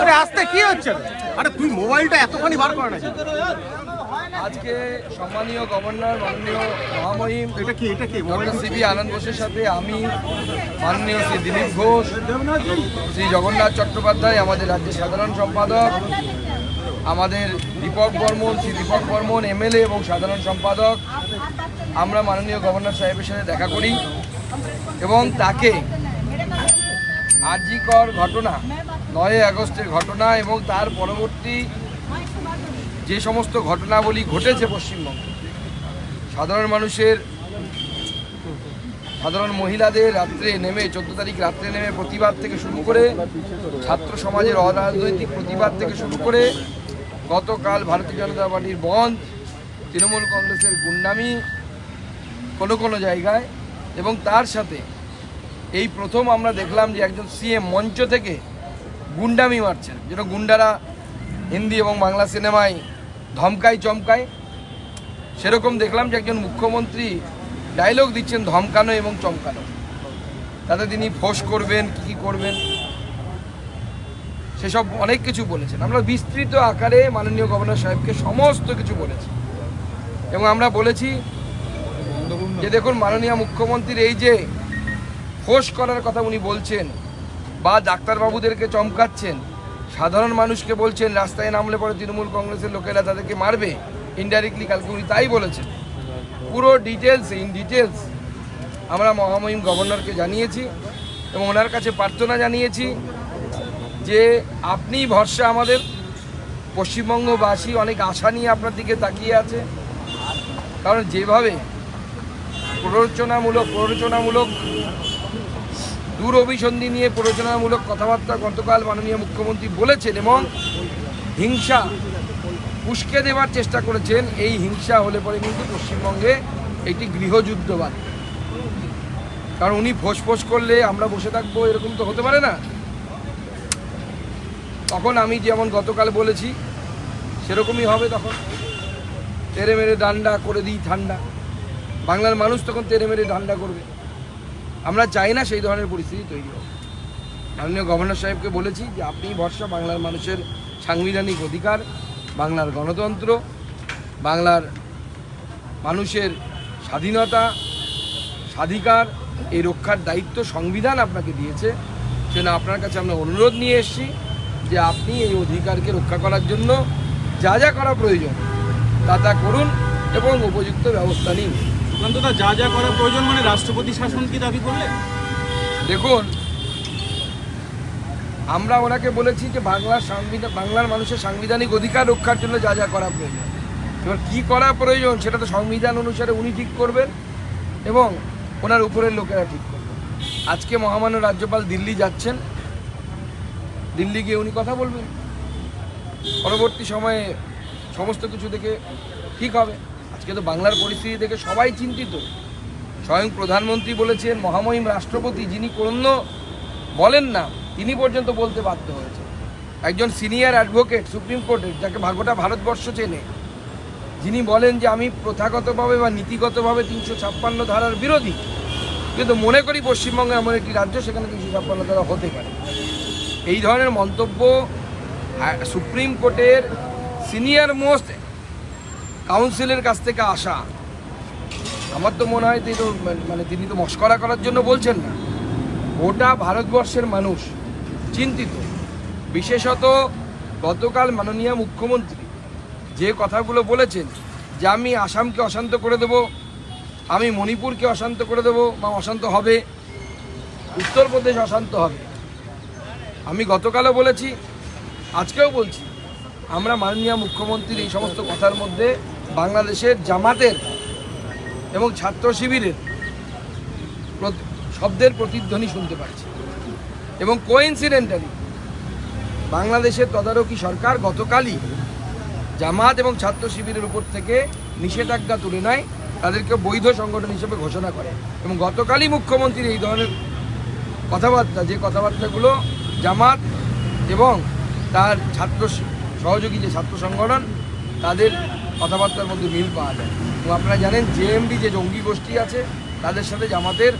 আরে আসতে কি হচ্ছে? আরে তুই মোবাইলটা এতখানি বার করে না আজকে সম্মানীয় গভর্নর মাননীয় মহামহিম এটা কি এটা কি সিবি আনন্দ বোসের সাথে আমি মাননীয় শ্রী দিলীপ ঘোষ শ্রী জগন্নাথ চট্টোপাধ্যায় আমাদের রাজ্যের সাধারণ সম্পাদক আমাদের দীপক বর্মন শ্রী দীপক বর্মন এমএলএ এবং সাধারণ সম্পাদক। আমরা মাননীয় গভর্নর সাহেবের সাথে দেখা করি। এবং তাকে আরজিকর ঘটনা, নয় আগস্টের ঘটনা এবং তার পরবর্তী যে সমস্ত ঘটনাবলী ঘটেছে পশ্চিমবঙ্গে, সাধারণ মানুষের, সাধারণ মহিলাদের রাত্রে নেমে, চোদ্দ তারিখ রাত্রে নেমে প্রতিবাদ থেকে শুরু করে, ছাত্র সমাজের অরাজনৈতিক প্রতিবাদ থেকে শুরু করে, গতকাল ভারতীয় জনতা পার্টির বন্ধ, তৃণমূল কংগ্রেসের গুন্ডামি কোনো কোনো জায়গায় এবং তার সাথে এই প্রথম আমরা দেখলাম যে একজন সিএম মঞ্চ থেকে গুন্ডামি মারছেন, যেটা গুন্ডারা হিন্দি এবং বাংলা সিনেমায় ধমকায়, চমকায়। সেরকম দেখলাম যে একজন মুখ্যমন্ত্রী ডায়লগ দিচ্ছেন ধমকানো এবং চমকানো। তাতে তিনি ফোঁস করবেন, কী কী করবেন, সেসব অনেক কিছু বলেছেন। আমরা বিস্তৃত আকারে মাননীয় গভর্নর সাহেবকে সমস্ত কিছু বলেছি। এবং আমরা বলেছি যে দেখুন মাননীয় মুখ্যমন্ত্রীর এই যে ফোঁস করার কথা উনি বলছেন বা ডাক্তারবাবুদেরকে চমকাচ্ছেন, সাধারণ মানুষকে বলছেন, রাস্তায় নামলে পরে তৃণমূল কংগ্রেসের লোকেরা তাদেরকে মারবে ইনডাইরেক্টলি কালকে উনি তাই বলেছেন। পুরো ডিটেলস ইন ডিটেলস আমরা মহামহিম গভর্নরকে জানিয়েছি এবং ওনার কাছে প্রার্থনা জানিয়েছি যে আপনি ভরসা আমাদের। পশ্চিমবঙ্গবাসী অনেক আশা নিয়ে আপনার দিকে তাকিয়ে আছে। কারণ যেভাবে প্ররোচনামূলক প্ররোচনামূলক দূর অভিসন্ধি নিয়ে প্ররোচনামূলক কথাবার্তা গতকাল মাননীয় মুখ্যমন্ত্রী বলেছেন এবং হিংসা উস্কে দেওয়ার চেষ্টা করেছেন। এই হিংসা হলে পরে কিন্তু পশ্চিমবঙ্গে একটি গৃহযুদ্ধ বাদ কারণ উনি ফোঁস করলে আমরা বসে থাকব, এরকম তো হতে পারে না। তখন আমি যেমন গতকাল বলেছি, সেরকমই হবে তখন। তেরে মেরে ডান্ডা করে দিই ঠান্ডা। বাংলার মানুষ তখন তেরে মেরে ডান্ডা করবে। আমরা চাই না সেই ধরনের পরিস্থিতি তৈরি হোক। মাননীয় গভর্নর সাহেবকে বলেছি যে আপনি ভরসা, বাংলার মানুষের সাংবিধানিক অধিকার, বাংলার গণতন্ত্র, বাংলার মানুষের স্বাধীনতা, স্বাধিকার, এই রক্ষার দায়িত্ব সংবিধান আপনাকে দিয়েছে। সেজন্য আপনার কাছে আমরা অনুরোধ নিয়ে এসেছি যে আপনি এই অধিকারকে রক্ষা করার জন্য যা যা করা প্রয়োজন তা তা করুন এবং উপযুক্ত ব্যবস্থা নিন। সুকান্তদা যা যা করা প্রয়োজন মানে রাষ্ট্রপতি শাসন কি দাবি করলে দেখুন, আমরা ওনাকে বলেছি যে বাংলার সাংবিধান বাংলার মানুষের সাংবিধানিক অধিকার রক্ষার জন্য যা যা করা প্রয়োজন। এবার কী করা প্রয়োজন, সেটা তো সংবিধান অনুসারে উনি ঠিক করবেন এবং ওনার উপরের লোকেরা ঠিক করবেন। আজকে মহামান্য রাজ্যপাল দিল্লি যাচ্ছেন। দিল্লি গিয়ে উনি কথা বলবেন। পরবর্তী সময়ে সমস্ত কিছু দেখে ঠিক হবে। আজকে তো বাংলার পরিস্থিতি দেখে সবাই চিন্তিত। স্বয়ং প্রধানমন্ত্রী বলেছেন, মহামহিম রাষ্ট্রপতি যিনি কোনো বলেন না, তিনি পর্যন্ত বলতে বাধ্য হয়েছে একজন সিনিয়র অ্যাডভোকেট, সুপ্রিম কোর্টের যাকে ভাগোটা ভারতবর্ষ চেনে, যিনি বলেন যে আমি প্রথাগতভাবে বা নীতিগতভাবে তিনশো ছাপ্পান্ন ধারার বিরোধী। কিন্তু মনে করি পশ্চিমবঙ্গে এমন একটি রাজ্য, সেখানে তিনশো ছাপ্পান্ন ধারা হতে পারে। এই ধরনের মন্তব্য সুপ্রিম কোর্টের সিনিয়র মোস্ট কাউন্সিলের কাছ থেকে আসা। আমার তো মনে হয় তিনি তো মানে তিনি তো মস্করা করার জন্য বলছেন না। গোটা ভারতবর্ষের মানুষ চিন্তিত। বিশেষত গতকাল মাননীয় মুখ্যমন্ত্রী যে কথাগুলো বলেছেন, যে আমি আসামকে অশান্ত করে দেব, আমি মণিপুরকে অশান্ত করে দেব, বা অশান্ত হবে, উত্তরপ্রদেশ অশান্ত হবে। আমি গতকালও বলেছি, আজকেও বলছি, আমরা মাননীয় মুখ্যমন্ত্রীর এই সমস্ত কথার মধ্যে বাংলাদেশের জামাতের এবং ছাত্র শিবিরের শব্দের প্রতিধ্বনি শুনতে পাচ্ছি। এবং কোইন্সিডেন্টালি বাংলাদেশের তদারকি সরকার গতকালই জামাত এবং ছাত্র শিবিরের উপর থেকে নিষেধাজ্ঞা তুলে নেয়, তাদেরকে বৈধ সংগঠন হিসেবে ঘোষণা করে। এবং গতকালই মুখ্যমন্ত্রীর এই ধরনের কথাবার্তা যে কথাবার্তাগুলো জামাত এবং তার ছাত্র সহযোগী যে ছাত্র সংগঠন, তাদের কথাবার্তার মধ্যে মিল পাওয়া যায়। এবং আপনারা জানেন জেএমবি যে জঙ্গি গোষ্ঠী আছে তাদের সাথে জামাতের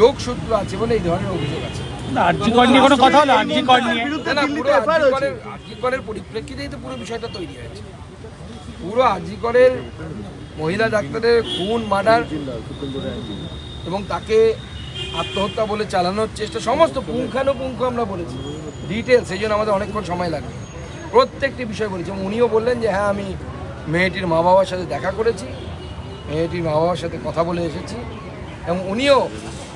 যোগসূত্র আছে বলে এই ধরনের অভিযোগ আছে। আরজিকরের পরিপ্রেক্ষিতেই তো পুরো বিষয়টা তৈরি হয়েছে। পুরো আরজিকরের মহিলা ডাক্তারের খুন মার্ডার এবং তাকে আত্মহত্যা বলে চালানোর চেষ্টা সমস্ত পুঙ্খানুপুঙ্খ আমরা বলেছি। ডিটেলস সেই জন্য আমাদের অনেকক্ষণ সময় লাগবে। প্রত্যেকটি বিষয় বলেছি। এবং উনিও বললেন যে হ্যাঁ আমি মেয়েটির মা বাবার সাথে দেখা করেছি মেয়েটির মা বাবার সাথে কথা বলে এসেছি এবং উনিও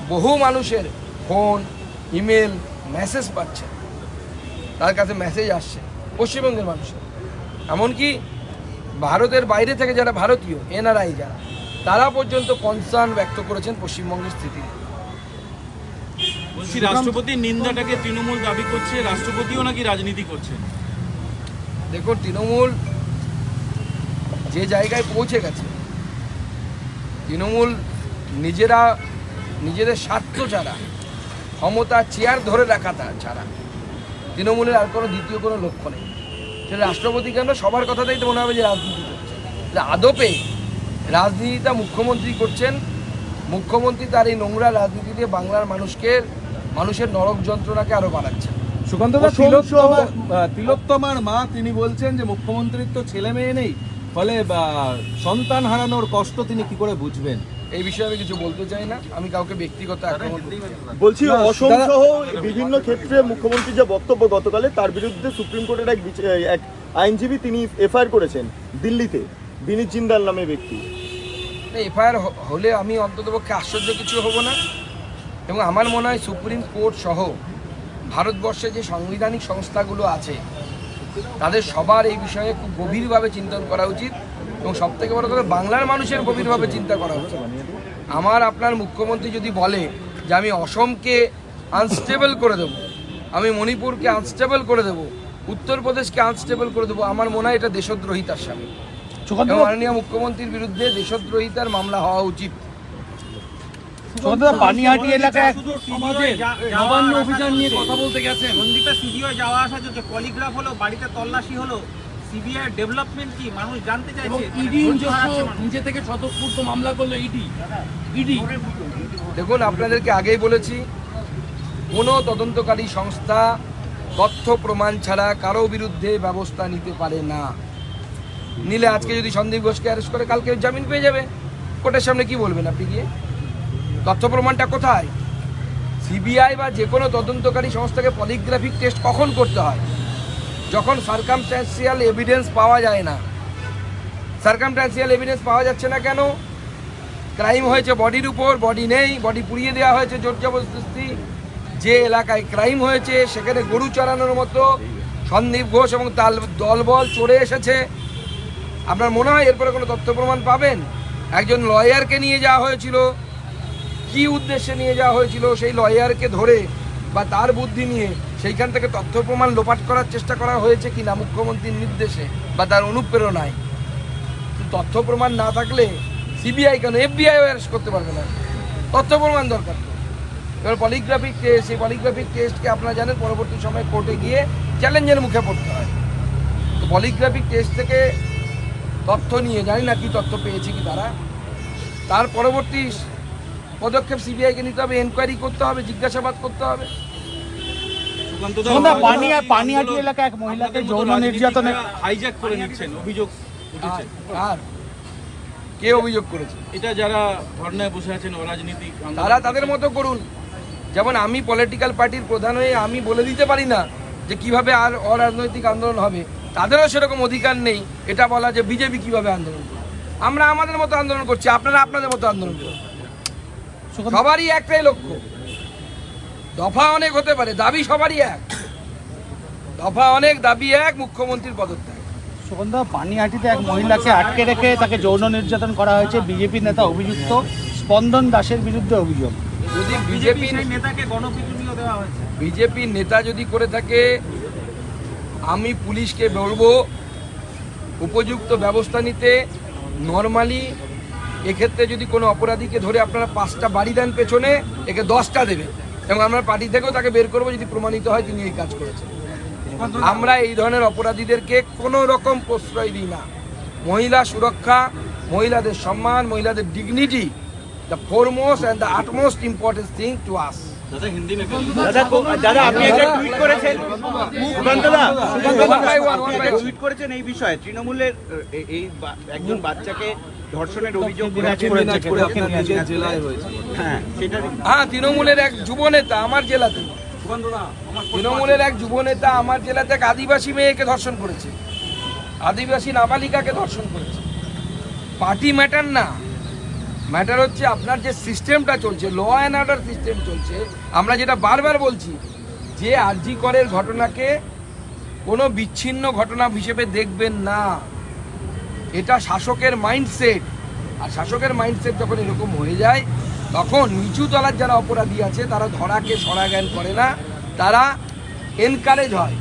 বহু মানুষের ফোন ইমেল মেসেজ পাচ্ছেন তার কাছে মেসেজ আসছে পশ্চিমবঙ্গের মানুষের। এমনকি ভারতের বাইরে থেকে যারা ভারতীয় এনআরআই যারা তারা পর্যন্ত কনসার্ন ব্যক্ত করেছেন পশ্চিমবঙ্গের স্থিতি। রাষ্ট্রপতির নিন্দাটাকে তৃণমূল দাবি করছে রাষ্ট্রপতিও নাকি রাজনীতি করছে দেখুন তৃণমূল যে জায়গায় পৌঁছে গেছে তৃণমূল নিজেরা নিজেদের স্বার্থ ছাড়া ক্ষমতা চেয়ার ধরে রাখা তা ছাড়া তৃণমূলের আর কোনো দ্বিতীয় কোনো লক্ষ্য নেই। সেটা রাষ্ট্রপতি কেন? সবার কথাতেই তো মনে হবে যে রাজনীতি করছে। আদপে রাজনীতিটা মুখ্যমন্ত্রী করছেন। মুখ্যমন্ত্রী তার এই নোংরা রাজনীতি দিয়ে বাংলার মানুষকে মানুষের নরক যন্ত্রণাকে আরও বাড়াচ্ছে। সুকান্ত তিলোত্তমার মা তিনি বলছেন যে মুখ্যমন্ত্রীর তো ছেলে মেয়ে নেই। ফলে বা, সন্তান হারানোর কষ্ট তিনি কি করে বুঝবেন? এই বিষয়ে আমি কিছু বলতে চাই না। আমি কাউকে ব্যক্তিগত আক্রমণ। বলছি অসম সহ বিভিন্ন ক্ষেত্রে মুখ্যমন্ত্রী যে বক্তব্য গতকালে তার বিরুদ্ধে সুপ্রিম কোর্টের এক এক আইনজীবী তিনি এফআইআর করেছেন দিল্লিতে বিনীত জিন্দাল নামে ব্যক্তি। এফআইআর হলে আমি অন্ততপক্ষে আশ্চর্য কিছু হব না। এবং আমার মনে হয় সুপ্রিম কোর্ট সহ ভারতবর্ষে যে সাংবিধানিক সংস্থাগুলো আছে তাদের সবার এই বিষয়ে খুব গভীরভাবে চিন্তন করা উচিত এবং সবথেকে বড় কথা বাংলার মানুষের গভীরভাবে চিন্তা করা উচিত। আমার আপনার মুখ্যমন্ত্রী যদি বলে যে আমি অসমকে আনস্টেবল করে দেবো আমি মণিপুরকে আনস্টেবল করে দেবো উত্তরপ্রদেশকে আনস্টেবল করে দেবো আমার মনে হয় এটা দেশদ্রোহিতার এবং মাননীয় মুখ্যমন্ত্রীর বিরুদ্ধে দেশদ্রোহিতার মামলা হওয়া উচিত। পানিহাটি এলাকায় নবান্ন অভিযান নিয়ে কথা বলতে গেছেন। সন্দীপের সিবিআই যাওয়া আসা চলছে পলিগ্রাফ হলো বাড়িতে তল্লাশি হলো সিবিআই ডেভেলপমেন্ট কি মানুষ জানতে চাইছে? ইডি ধৈর্য হারাচ্ছে মানুষ। নিজে থেকে স্বতঃস্ফূর্ত মামলা করল ইডি। ইডি। দেখুন আপনাদেরকে আগেই বলেছি কোনো তদন্তকারী সংস্থা তথ্য প্রমাণ ছাড়া কারও বিরুদ্ধে ব্যবস্থা নিতে পারে না। নিলে আজকে যদি সন্দীপ ঘোষকে অ্যারেস্ট করে কালকে জামিন পেয়ে যাবে। কোর্টের সামনে কি বলবেন আপনি গিয়ে? তথ্য প্রমাণটা কোথায়? সিবিআই বা যে কোনো তদন্তকারী সংস্থাকে পলিগ্রাফিক টেস্ট কখন করতে হয়? যখন সার্কামস্ট্যান্সিয়াল এভিডেন্স পাওয়া যায় না। সার্কামস্ট্যান্সিয়াল এভিডেন্স পাওয়া যাচ্ছে না কেন? ক্রাইম হয়েছে বডির উপর, বডি নেই, বডি পুড়িয়ে দেওয়া হয়েছে জোর জবরদস্তি। যে এলাকায় ক্রাইম হয়েছে, সেখানে গরু চড়ানোর মতো সন্দীপ ঘোষ এবং তাল দলবল চড়ে এসেছে। আপনার মনে হয় এরপরে কোনো তথ্য প্রমাণ পাবেন? একজন লয়ারকে নিয়ে যাওয়া হয়েছিল। কি উদ্দেশ্যে নিয়ে যাওয়া হয়েছিল সেই লয়ারকে ধরে বা তার বুদ্ধি নিয়ে সেইখান থেকে তথ্য প্রমাণ লোপাট করার চেষ্টা করা হয়েছে কি না মুখ্যমন্ত্রীর নির্দেশে বা তার অনুপ্রেরণায়? তথ্য প্রমাণ না থাকলে সিবিআই কেন? এফবিআই অ্যারেস্ট করতে পারবে না। তথ্য প্রমাণ দরকার এবার পলিগ্রাফিক টেস্ট সেই পলিগ্রাফিক টেস্টকে আপনারা জানেন, পরবর্তী সময় কোর্টে গিয়ে চ্যালেঞ্জের মুখে পড়তে হয়। তো পলিগ্রাফিক টেস্ট থেকে তথ্য নিয়ে, জানি না কি তথ্য পেয়েছে কি তারা। তার পরবর্তী পদক্ষেপ সিবিআইকে নিতে হবে এনকোয়ারি করতে হবে জিজ্ঞাসাবাদ করতে হবে। সুকান্ত সুকান্ত পানিয়া পানিহাটি এলাকায় এক মহিলাকে যৌন নির্যাতনে হাইজ্যাক করে নিচ্ছেন অভিযোগ উঠেছে। আর কে অভিযোগ করেছে? এটা যারা ধর্নায় বসে আছেন অরাজনীতিক তারা তাদের মতো করুন। যেমন আমি পলিটিক্যাল পার্টির প্রধান হয়ে আমি বলে দিতে পারি না যে কীভাবে আর অরাজনৈতিক আন্দোলন হবে। তাদেরও সেরকম অধিকার নেই। এটা বলা যে বিজেপি কীভাবে আন্দোলন করবে? আমরা আমাদের মতো আন্দোলন করছি আপনারা আপনাদের মতো আন্দোলন করুন। সবারই একটাই লক্ষ্য। দফা অনেক হতে পারে দাবি সবারই এক। দফা অনেক দাবি এক মুখ্যমন্ত্রীর পদত্যাগ। সুগন্ধ পানিহাটিতে এক মহিলাকে আটকে রেখে তাকে যৌন নির্যাতন করা হয়েছে বিজেপি নেতা অভিযুক্ত স্পন্দন দাসের বিরুদ্ধে অভিযোগ। যদি বিজেপি নেতাকে গণপিটুনিও দেওয়া হয়েছে। বিজেপির নেতা যদি করে থাকে আমি পুলিশকে বলব উপযুক্ত ব্যবস্থা নিতে নর্মালি এক্ষেত্রে যদি কোনো অপরাধীকে ধরে আপনারা পাঁচটা বাড়ি দেন পেছনে, একে দশটা দেবেন এবং আমরা পার্টি থেকেও তাকে বের করব যদি প্রমাণিত হয় তিনি এই কাজ করেছেন। আমরা এই ধরনের অপরাধীদেরকে কোনো রকম প্রশ্রয় দিই না। মহিলা সুরক্ষা, মহিলাদের সম্মান, মহিলাদের dignity the foremost and the utmost important thing to us দাদা আপনি একটা টুইট করেছেন। সুকান্তদা One by one, one by one. Tweet করেছেন এই বিষয়ে। তৃণমূলের এই একজন বাচ্চাকে ধর্ষণের অভিযোগ দক্ষিণ দিনাজপুরে আপনার নিজের জেলায় হয়েছে হ্যাঁ সেটা হ্যাঁ তৃণমূলের এক যুব নেতা আমার জেলাতে। তৃণমূলের এক যুব নেতা আমার জেলাতে এক আদিবাসী মেয়েকে ধর্ষণ করেছে। আদিবাসী নাবালিকাকে ধর্ষণ করেছে। পার্টি ম্যাটার না। ম্যাটার হচ্ছে আপনার যে সিস্টেমটা চলছে ল অ্যান্ড অর্ডার সিস্টেম চলছে, আমরা যেটা বারবার বলছি, যে আরজি করের ঘটনাকে কোনো বিচ্ছিন্ন ঘটনা হিসেবে দেখবেন না। এটা শাসকের মাইন্ডসেট আর শাসকের মাইন্ডসেট যখন এরকম হয়ে যায়, তখন নিচু তলার যারা অপরাধী আছে, তারা ধরাকে সরা জ্ঞান করে না, তারা এনকারেজ হয়।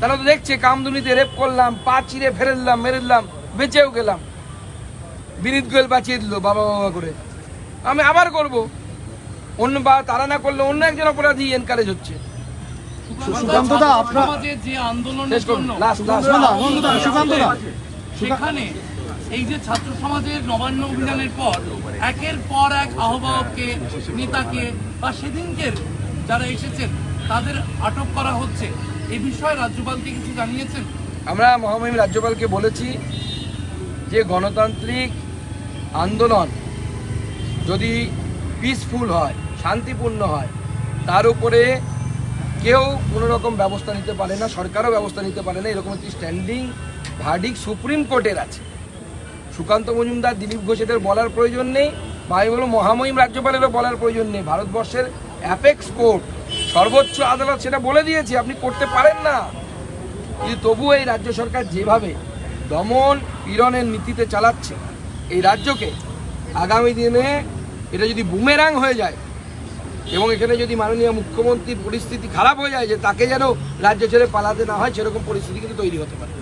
তারা তো দেখছে, কামদুনিতে রেপ করলাম, পা চিরে ফেরে দিলাম মেরে দিলাম বেঁচেও গেলাম। বিনীত গোয়েল বাঁচিয়ে দিল বাবা বাবা করে। আমি আবার করব। অন্য বা তারা না করলে অন্য একজন অপরাধী এনকারেজ হচ্ছে। সুকান্তদা, আপনার- যে আন্দোলনের জন্য সেখানে এই যে ছাত্র সমাজের নবান্ন অভিযানের পর একের পর এক আহ্বায়ককে নেতাকে বা সেদিনকের যারা এসেছেন তাদের আটক করা হচ্ছে। এ বিষয়ে রাজ্যপালকে কিছু জানিয়েছেন? আমরা মহামহিম রাজ্যপালকে বলেছি যে গণতান্ত্রিক আন্দোলন যদি পিসফুল হয়, শান্তিপূর্ণ হয়, তার উপরে কেউ কোনো রকম ব্যবস্থা নিতে পারে না, সরকারও ব্যবস্থা নিতে পারে না, এরকম একটি স্ট্যান্ডিং ভার্ডিক সুপ্রিম কোর্টের আছে। সুকান্ত মজুমদার, দিলীপ ঘোষ এদের বলার প্রয়োজন নেই, বা আমি বলব মহামহিম রাজ্যপালেরও বলার প্রয়োজন নেই। ভারতবর্ষের অ্যাপেক্স কোর্ট সর্বোচ্চ আদালত সেটা বলে দিয়েছে, আপনি করতে পারেন না। কিন্তু তবুও এই রাজ্য সরকার যেভাবে দমন পীড়নের নীতিতে চালাচ্ছে এই রাজ্যকে আগামী দিনে এটা যদি বুমেরাং হয়ে যায় এবং এখানে যদি মাননীয় মুখ্যমন্ত্রীর পরিস্থিতি খারাপ হয়ে যায় যে তাকে যেন রাজ্য ছেড়ে পালাতে না হয় সেরকম পরিস্থিতি কিন্তু তৈরি হতে পারে